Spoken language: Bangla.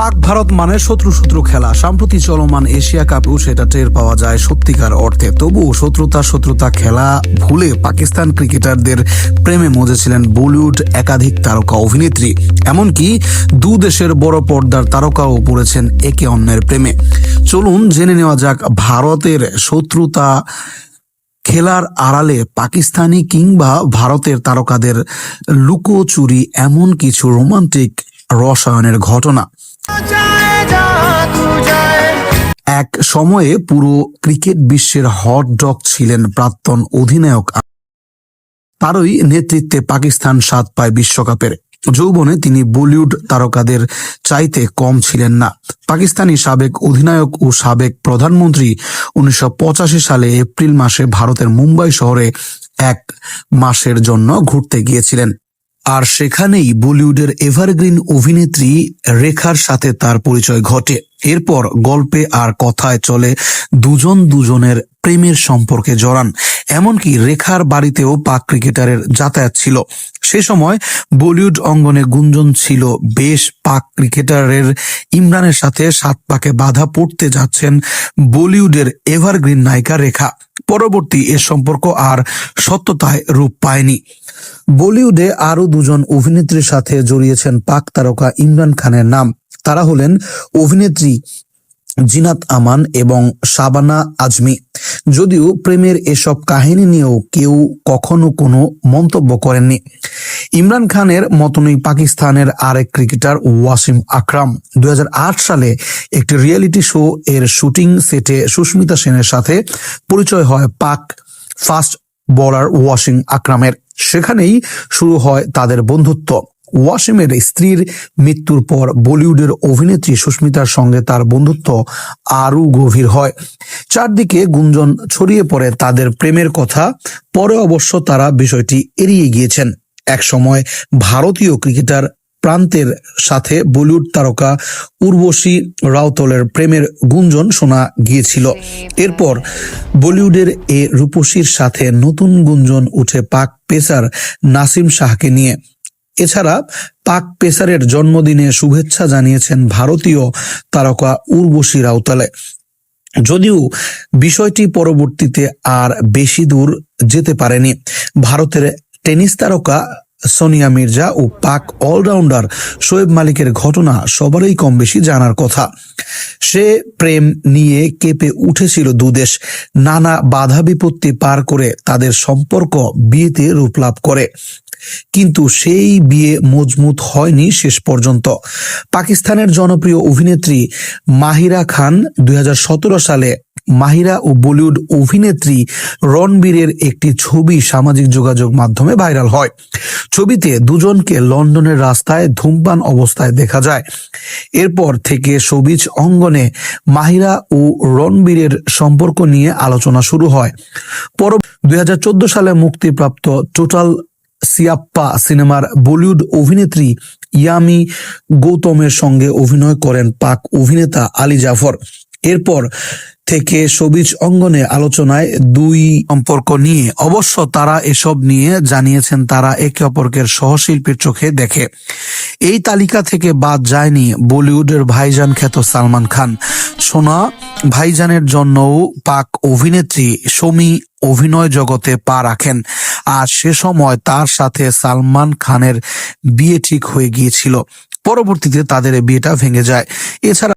পাক ভারত মানে শত্রু শত্রু খেলা। সম্প্রতি চলমান এশিয়া কাপেও সেটা টের পাওয়া যায় সত্যিকার অর্থে। তবুও শত্রুতা শত্রুতা খেলা ভুলে পাকিস্তান ক্রিকেটারদের প্রেমে মজেছিলেন বলিউড একাধিক তারকা অভিনেত্রী। এমনকি দু দেশের বড় পর্দার তারকাও পড়েছেন একে অন্যের প্রেমে। চলুন জেনে নেওয়া যাক ভারতের শত্রুতা খেলার আড়ালে পাকিস্তানি কিংবা ভারতের তারকাদের লুকোচুরি এমন কিছু রোমান্টিক রসায়নের ঘটনা। এক সময়ে পুরো ক্রিকেট বিশ্বের হট ডগ ছিলেন প্রাক্তন অধিনায়ক তারই নেতৃত্বে পাকিস্তান স্বাদ পায় বিশ্বকাপের। যৌবনে তিনি বলিউড তারকাদের চাইতে কম ছিলেন না। পাকিস্তানি সাবেক অধিনায়ক ও সাবেক প্রধানমন্ত্রী উনিশশো পঁচাশি সালে এপ্রিল মাসে ভারতের মুম্বাই শহরে এক মাসের জন্য ঘুরতে গিয়েছিলেন। আর সেখানেই বলিউডের এভারগ্রিন অভিনেত্রী রেখার সাথে তার পরিচয় ঘটে। এরপর গল্পে আর কথায় চলে দুজন দুজনের প্রেমের সম্পর্কে জড়ান। এমনকি রেখার বাড়িতেও পাক ক্রিকেটারের যাতায়াত ছিল। সে সময় বলিউড অঙ্গনে গুঞ্জন ছিল, বেশ, পাক ক্রিকেটারের ইমরানের সাথে সাত পাকে বাধা পড়তে যাচ্ছেন বলিউডের এভারগ্রিন নায়িকা রেখা। পরবর্তী এ সম্পর্ক আর সত্যতায় রূপ পায়নি। বলিউডে আরও দুজন অভিনেত্রীর সাথে জড়িয়েছেন পাক তারকা ইমরান খানের নাম। তারা হলেন অভিনেত্রী জিনাত আমান এবং শাবানা আজমি। যদিও প্রেমের এসব কাহিনী নিয়েও কেউ কখনো কোনো মন্তব্য করেননি। ইমরান খানের মতনই পাকিস্তানের আরেক ক্রিকেটার ওয়াসিম আকরাম। দুই হাজার আট সালে একটি রিয়েলিটি শো এর শুটিং সেটে সুস্মিতা সেনের সাথে পরিচয় হয় পাক ফাস্ট বোলার ওয়াসিম আকরামের। সেখানেই শুরু হয় তাদের বন্ধুত্ব। ওয়াসিমের স্ত্রীর মৃত্যুর পর বলিউডের অভিনেত্রী সুস্মিতার সঙ্গে তার বন্ধুত্ব আরও গভীর হয়। চারদিকে গুঞ্জন ছড়িয়ে পড়ে তাদের প্রেমের কথা, পরে অবশ্য তারা বিষয়টি এড়িয়ে গিয়েছেন। এক সময় ভারতীয় ক্রিকেটার প্রান্তের সাথে বলিউড তারকা উর্বশী রাউতলের প্রেমের গুঞ্জন শোনা গিয়েছিল। এরপর বলিউডের এ রূপসীর সাথে নতুন গুঞ্জন উঠে পাক পেসার নাসিম শাহকে নিয়ে। এছাড়া পাক পেসারের জন্মদিনে শুভেচ্ছা জানিয়েছেন ভারতীয় তারকা উর্বশী রাউতালে। যদিও বিষয়টি পরবর্তীতে আর বেশি দূর যেতে পারেনি। ভারতের টেনিস তারকা সোনিয়া মির্জা ও পাক অলরাউন্ডার শোয়েব মালিকের ঘটনা সবারই কম বেশি জানার কথা। সে প্রেম নিয়ে কেঁপে উঠেছিল দুদেশ। নানা বাধা বিপত্তি পার করে তাদের সম্পর্ক বিয়েতে রূপ লাভ করে। কিন্তু সেই বিয়ে মজবুত হয়নি শেষ পর্যন্ত। পাকিস্তানের জনপ্রিয় অভিনেত্রী মাহিরা খান দুই হাজার সতেরো সালে মাহিরা ও বলিউড অভিনেত্রী রণবীরের একটি ছবি সামাজিক যোগাযোগ মাধ্যমে ভাইরাল হয়। ছবিতে দুজনকে লন্ডনের রাস্তায় ধূমপান অবস্থায় দেখা যায়। এরপর থেকে সবিজ অঙ্গনে মাহিরা ও রণবীরের সম্পর্ক নিয়ে আলোচনা শুরু হয়। পর দুই হাজার চোদ্দ সালে মুক্তিপ্রাপ্ত টোটাল সিয়াপ্পা সিনেমার বলিউড অভিনেত্রী ইয়ামি গৌতমের সঙ্গে অভিনয় করেন পাক অভিনেতা আলী জাফর। এরপর থেকে সবিজ অঙ্গনে আলোচনায় দুই সম্পর্ক নিয়ে অবশ্য তারা এসব নিয়ে জানিয়েছেন তারা একে অপরকে সহশিল্পীর চোখে দেখে। এই তালিকা থেকে বাদ যায়নি বলিউডের ভাইজান খ্যাত সালমান খান। সোনা ভাইজানের জন্যও পাক অভিনেত্রী সমী অভিনয় জগতে পা রাখেন। আর সে সময় তার সাথে সালমান খানের বিয়ে ঠিক হয়ে গিয়েছিল। পরবর্তীতে তাদের বিয়েটা ভেঙে যায়। এছাড়া